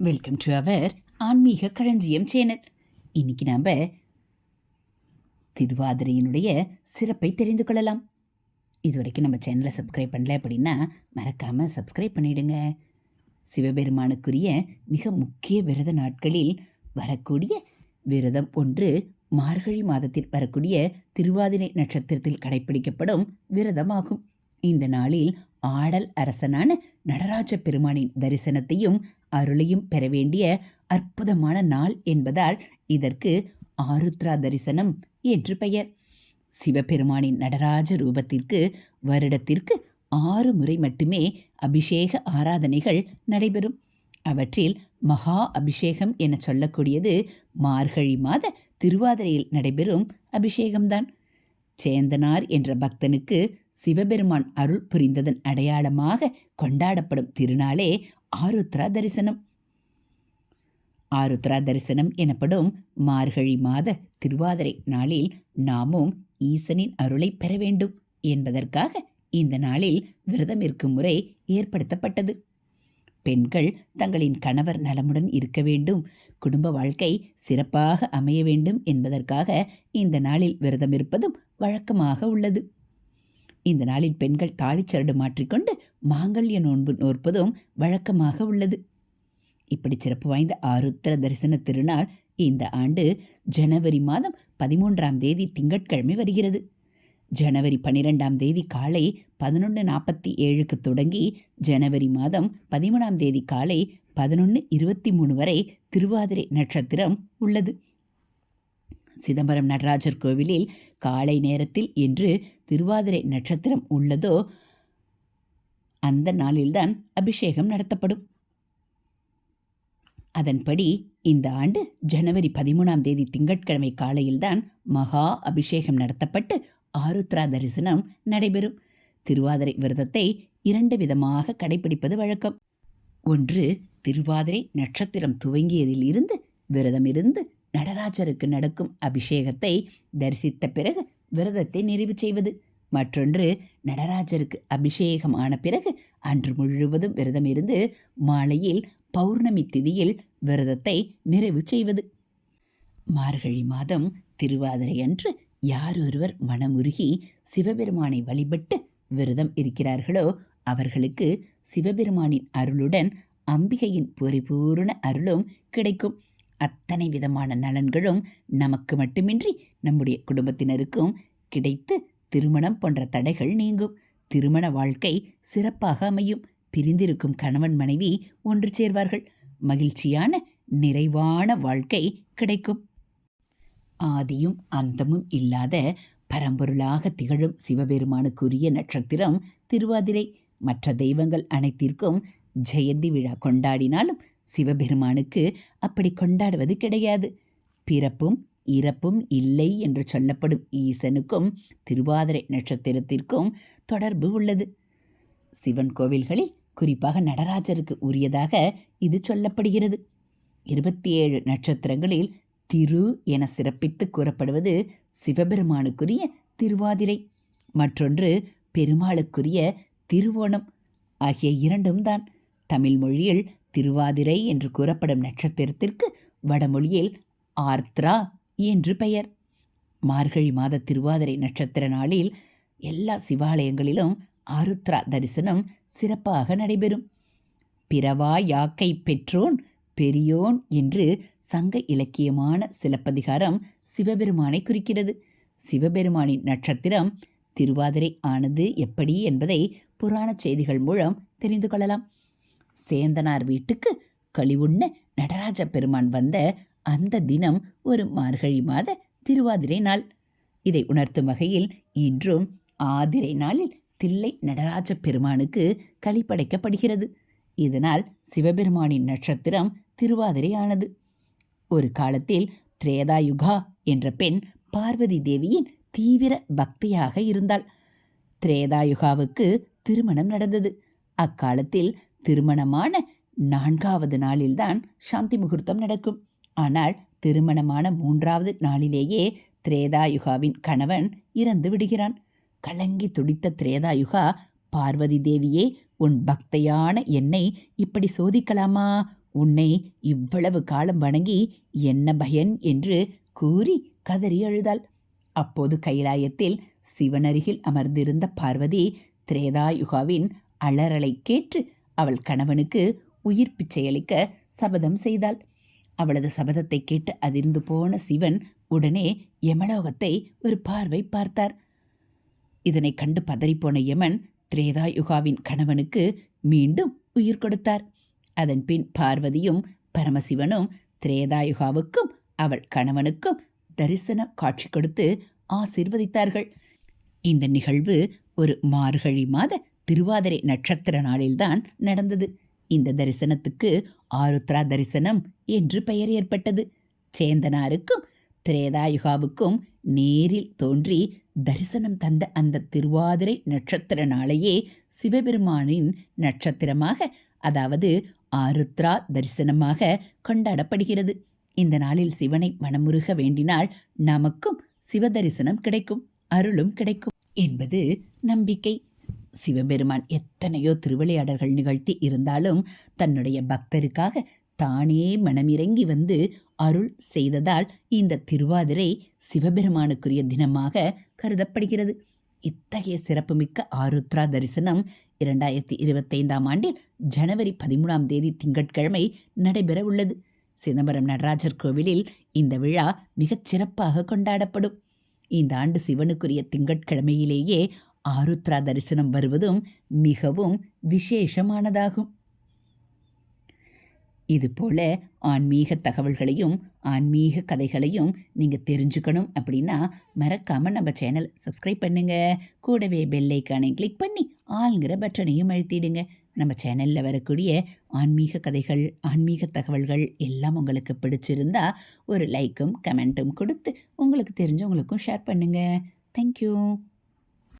Welcome to our ஆன்மீக களஞ்சியம் channel இன்னைக்கு நாம் திருவாதிரையினுடைய சிறப்பை தெரிந்து கொள்ளலாம். இதுவரைக்கும் நம்ம சேனலை சப்ஸ்கிரைப் பண்ணல அப்படின்னா மறக்காமல் சப்ஸ்கிரைப் பண்ணிடுங்க. சிவபெருமானுக்குரிய மிக முக்கிய விரத நாட்களில் வரக்கூடிய விரதம் ஒன்று மார்கழி மாதத்தில் வரக்கூடிய திருவாதிரை நட்சத்திரத்தில் கடைபிடிக்கப்படும் விரதமாகும். இந்த நாளில் ஆடல் அரசனான நடராஜ பெருமானின் தரிசனத்தையும் அருளையும் பெற வேண்டிய அற்புதமான நாள் என்பதால் இதற்கு ஆருத்ரா தரிசனம் என்று பெயர். சிவபெருமானின் நடராஜ ரூபத்திற்கு வருடத்திற்கு ஆறு முறை மட்டுமே அபிஷேக ஆராதனைகள் நடைபெறும். அவற்றில் மகா அபிஷேகம் என சொல்லக்கூடியது மார்கழி மாத திருவாதிரையில் நடைபெறும் அபிஷேகம்தான். சேந்தனார் என்ற பக்தனுக்கு சிவபெருமான் அருள் புரிந்ததன் அடையாளமாக கொண்டாடப்படும் திருநாளே ஆருத்ரா தரிசனம். ஆருத்ரா தரிசனம் எனப்படும் மார்கழி மாத திருவாதிரை நாளில் நாமும் ஈசனின் அருளை பெற வேண்டும் என்பதற்காக இந்த நாளில் விரதமிருக்கும் முறை ஏற்படுத்தப்பட்டது. பெண்கள் தங்களின் கணவர் நலமுடன் இருக்க வேண்டும். குடும்ப வாழ்க்கை சிறப்பாக அமைய வேண்டும் என்பதற்காக இந்த நாளில் விரதம் இருப்பதும் வழக்கமாக உள்ளது. இந்த நாளில் பெண்கள் தாலிச்சரடு மாற்றிக்கொண்டு மாங்கல்ய நோன்பு நோற்பதும் வழக்கமாக உள்ளது. இப்படி சிறப்பு வாய்ந்த ஆருத்திர தரிசன திருநாள் இந்த ஆண்டு ஜனவரி மாதம் பதிமூன்றாம் தேதி திங்கட்கிழமை வருகிறது. ஜனவரி பன்னிரெண்டாம் தேதி காலை பதினொன்று நாற்பத்தி ஏழுக்கு தொடங்கி ஜனவரி மாதம் பதிமூணாம் தேதி காலை பதினொன்று இருபத்தி மூணு வரை திருவாதிரை நட்சத்திரம் உள்ளது. சிதம்பரம் நடராஜர் கோவிலில் காலை நேரத்தில் என்று திருவாதிரை நட்சத்திரம் உள்ளதோ அந்த நாளில்தான் அபிஷேகம் நடத்தப்படும். அதன்படி இந்த ஆண்டு ஜனவரி பதிமூணாம் தேதி திங்கட்கிழமை காலையில்தான் மகா அபிஷேகம் நடத்தப்பட்டு ஆருத்ரா தரிசனம் நடைபெறும். திருவாதிரை விரதத்தை இரண்டு விதமாக கடைபிடிப்பது வழக்கம். ஒன்று திருவாதிரை நட்சத்திரம் துவங்கியதில் இருந்து விரதம் இருந்து நடராஜருக்கு நடக்கும் அபிஷேகத்தை தரிசித்த பிறகு விரதத்தை நிறைவு செய்வது. மற்றொன்று நடராஜருக்கு அபிஷேகம் ஆன பிறகு அன்று முழுவதும் விரதம் இருந்து மாலையில் பௌர்ணமி திதியில் விரதத்தை நிறைவு செய்வது. மார்கழி மாதம் திருவாதிரை அன்று யாரொருவர் மனமுருகி சிவபெருமானை வழிபட்டு விரதம் இருக்கிறார்களோ அவர்களுக்கு சிவபெருமானின் அருளுடன் அம்பிகையின் பரிபூர்ண அருளும் கிடைக்கும். அத்தனை விதமான நலன்களும் நமக்கு மட்டுமின்றி நம்முடைய குடும்பத்தினருக்கும் கிடைத்து திருமணம் போன்ற தடைகள் நீங்கும். திருமண வாழ்க்கை சிறப்பாக அமையும். பிரிந்திருக்கும் கணவன் மனைவி ஒன்று சேர்வார்கள். மகிழ்ச்சியான நிறைவான வாழ்க்கை கிடைக்கும். ஆதியும் அந்தமும் இல்லாத பரம்பொருளாக திகழும் சிவபெருமானுக்குரிய நட்சத்திரம் திருவாதிரை. மற்ற தெய்வங்கள் அனைத்திற்கும் ஜெயந்தி விழா கொண்டாடினாலும் சிவபெருமானுக்கு அப்படி கொண்டாடுவது கிடையாது. பிறப்பும் இறப்பும் இல்லை என்று சொல்லப்படும் ஈசனுக்கும் திருவாதிரை நட்சத்திரத்திற்கும் தொடர்பு உள்ளது. சிவன் கோவில்களில் குறிப்பாக நடராஜருக்கு உரியதாக இது சொல்லப்படுகிறது. இருபத்தி ஏழு நட்சத்திரங்களில் திரு என சிறப்பித்து கூறப்படுவது சிவபெருமானுக்குரிய திருவாதிரை. மற்றொன்று பெருமாளுக்குரிய திருவோணம் ஆகிய இரண்டும் தான். தமிழ் மொழியில் திருவாதிரை என்று கூறப்படும் நட்சத்திரத்திற்கு வடமொழியில் ஆர்த்ரா என்று பெயர். மார்கழி மாத திருவாதிரை நட்சத்திர நாளில் எல்லா சிவாலயங்களிலும் ஆருத்ரா தரிசனம் சிறப்பாக நடைபெறும். பிறவா யாக்கை பெற்றோன் பெரியோன் என்று சங்க இலக்கியமான சிலப்பதிகாரம் சிவபெருமானை குறிக்கிறது. சிவபெருமானின் நட்சத்திரம் திருவாதிரை ஆனது எப்படி என்பதை புராண செய்திகள் மூலம் தெரிந்து கொள்ளலாம். சேந்தனார் வீட்டுக்கு கழிவுண்ண நடராஜ பெருமான் வந்த அந்த தினம் ஒரு மார்கழி மாத திருவாதிரை நாள். இதை உணர்த்தும் வகையில் இன்றும் ஆதிரை நாளில் தில்லை நடராஜ பெருமானுக்கு களிப்படைக்கப்படுகிறது இதனால் சிவபெருமானின் நட்சத்திரம் திருவாதிரை ஆனது ஒரு காலத்தில் திரேதாயுகா என்ற பெண் பார்வதி தேவியின் தீவிர பக்தியாக இருந்தாள். திரேதாயுகாவுக்கு திருமணம் நடந்தது. அக்காலத்தில் திருமணமான நான்காவது நாளில்தான் சாந்தி முகூர்த்தம் நடக்கும். ஆனால் திருமணமான மூன்றாவது நாளிலேயே திரேதாயுகாவின் கணவன் இறந்து விடுகிறான். கலங்கி துடித்த திரேதாயுகா பார்வதி தேவியே உன் பக்தையான என்னை இப்படி சோதிக்கலாமா? உன்னை இவ்வளவு காலம் வணங்கி என்ன பயன் என்று கூறி கதறி அழுதாள். அப்போது கைலாயத்தில் சிவனருகில் அமர்ந்திருந்த பார்வதி திரேதாயுகாவின் அலறலை கேட்டு அவள் கணவனுக்கு உயிர் பிச்சையளிக்க சபதம் செய்தாள். அவளது சபதத்தை கேட்டு அதிர்ந்து போன சிவன் உடனே யமலோகத்தை ஒரு பார்வை பார்த்தார். இதனை கண்டு பதறிப்போன யமன் திரேதாயுகாவின் கணவனுக்கு மீண்டும் உயிர் கொடுத்தார். அதன் பின் பார்வதியும் பரமசிவனும் திரேதாயுகாவுக்கும் அவள் கணவனுக்கும் தரிசன காட்சி கொடுத்து ஆசிர்வதித்தார்கள். இந்த நிகழ்வு ஒரு மார்கழி மாத திருவாதிரை நட்சத்திர நாளில்தான் நடந்தது. இந்த தரிசனத்துக்கு ஆருத்ரா தரிசனம் என்று பெயர் ஏற்பட்டது. சேந்தனாருக்கும் திரேதாயுகாவுக்கும் நேரில் தோன்றி தரிசனம் தந்த அந்த திருவாதிரை நட்சத்திர நாளையே சிவபெருமானின் நட்சத்திரமாக அதாவது ஆருத்ரா தரிசனமாக கொண்டாடப்படுகிறது. இந்த நாளில் சிவனை மனமுருக வேண்டினால் நமக்கும் சிவ தரிசனம் கிடைக்கும் அருளும் கிடைக்கும் என்பது நம்பிக்கை. சிவபெருமான் எத்தனையோ திருவிளையாடல்கள் நிகழ்த்தி இருந்தாலும் தன்னுடைய பக்தருக்காக தானே மனமிறங்கி வந்து அருள் செய்ததால் இந்த திருவாதிரை சிவபெருமானுக்குரிய தினமாக கருதப்படுகிறது. இத்தகைய சிறப்புமிக்க ஆருத்ரா தரிசனம் இரண்டாயிரத்தி இருபத்தைந்தாம் ஆண்டில் ஜனவரி பதிமூணாம் தேதி திங்கட்கிழமை நடைபெற உள்ளது. சிதம்பரம் நடராஜர் கோவிலில் இந்த விழா மிகச் சிறப்பாக கொண்டாடப்படும். இந்த ஆண்டு சிவனுக்குரிய திங்கட்கிழமையிலேயே ஆருத்ரா தரிசனம் வருவதும் மிகவும் விசேஷமானதாகும். இதுபோல ஆன்மீக தகவல்களையும் ஆன்மீக கதைகளையும் நீங்கள் தெரிஞ்சுக்கணும் அப்படின்னா மறக்காமல் நம்ம சேனல் சப்ஸ்கிரைப் பண்ணுங்க. கூடவே பெல்லைக்கானை கிளிக் பண்ணி ஆளுங்கிற பட்டனையும் அழுத்திடுங்க. நம்ம சேனலில் வரக்கூடிய ஆன்மீக கதைகள் ஆன்மீக தகவல்கள் எல்லாம் உங்களுக்கு பிடிச்சிருந்தா ஒரு லைக்கும் கமெண்ட்டும் கொடுத்து உங்களுக்கு தெரிஞ்சவங்களுக்கும் ஷேர் பண்ணுங்கள் தேங்க்யூ